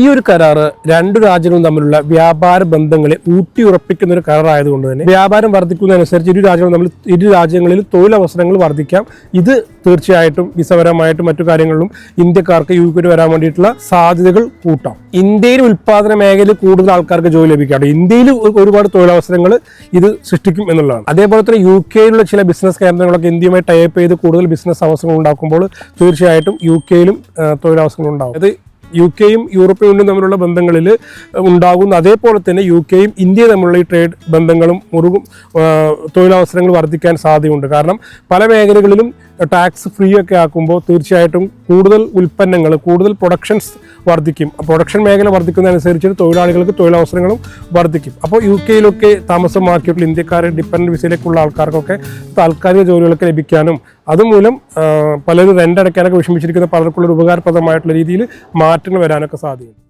ഈ ഒരു കരാറ് രണ്ടു രാജ്യങ്ങളും തമ്മിലുള്ള വ്യാപാര ബന്ധങ്ങളെ ഊട്ടിയുറപ്പിക്കുന്ന ഒരു കരാറായതുകൊണ്ട് തന്നെ വ്യാപാരം വർദ്ധിക്കുന്നതനുസരിച്ച് ഇരു രാജ്യങ്ങളും തമ്മിൽ ഇരു രാജ്യങ്ങളിൽ തൊഴിലവസരങ്ങൾ വർദ്ധിക്കാം. ഇത് തീർച്ചയായിട്ടും വിസപരമായിട്ടും മറ്റു കാര്യങ്ങളിലും ഇന്ത്യക്കാർക്ക് യു കെയിൽ വരാൻ വേണ്ടിയിട്ടുള്ള സാധ്യതകൾ കൂട്ടാം. ഇന്ത്യയിൽ ഉൽപ്പാദന മേഖലയിൽ കൂടുതൽ ആൾക്കാർക്ക് ജോലി ലഭിക്കാറുണ്ട്. ഇന്ത്യയിൽ ഒരുപാട് തൊഴിലവസരങ്ങൾ ഇത് സൃഷ്ടിക്കും എന്നുള്ളതാണ്. അതേപോലെ തന്നെ യു കെയിലുള്ള ചില ബിസിനസ് കേന്ദ്രങ്ങളൊക്കെ ഇന്ത്യയുമായി ടൈപ്പ് ചെയ്ത് കൂടുതൽ ബിസിനസ് അവസരങ്ങൾ ഉണ്ടാക്കുമ്പോൾ തീർച്ചയായിട്ടും യു കെയിലും തൊഴിലവസരങ്ങൾ ഉണ്ടാകും അത് യു കെയും യൂറോപ്യൻ യൂണിയനും തമ്മിലുള്ള ബന്ധങ്ങളിൽ ഉണ്ടാകുന്ന അതേപോലെ തന്നെ യു കെയും ഇന്ത്യയും തമ്മിലുള്ള ഈ ട്രേഡ് ബന്ധങ്ങളും മുറുകും തൊഴിലവസരങ്ങൾ വർദ്ധിക്കാൻ സാധ്യതയുണ്ട്. കാരണം പല മേഖലകളിലും ടാക്സ് ഫ്രീ ഒക്കെ ആക്കുമ്പോൾ തീർച്ചയായിട്ടും കൂടുതൽ ഉൽപ്പന്നങ്ങൾ കൂടുതൽ പ്രൊഡക്ഷൻസ് വർദ്ധിക്കും. പ്രൊഡക്ഷൻ മേഖല വർദ്ധിക്കുന്നതനുസരിച്ച് തൊഴിലാളികൾക്ക് തൊഴിലവസരങ്ങളും വർദ്ധിക്കും. അപ്പോൾ യു കെയിലൊക്കെ താമസമാക്കിയിട്ടുള്ള ഇന്ത്യക്കാർ ഡിപ്പെൻഡന്റ് വിസയിലേക്കുള്ള ആൾക്കാർക്കൊക്കെ താൽക്കാലിക ജോലികളൊക്കെ ലഭിക്കാനും അതുമൂലം പലരും റെന്റ് അടയ്ക്കാനൊക്കെ വിഷമിച്ചിരിക്കുന്ന പലർക്കുള്ള ഒരു ഉപകാരപ്രദമായിട്ടുള്ള രീതിയിൽ മാറ്റങ്ങൾ വരാനൊക്കെ സാധ്യതയുണ്ട്.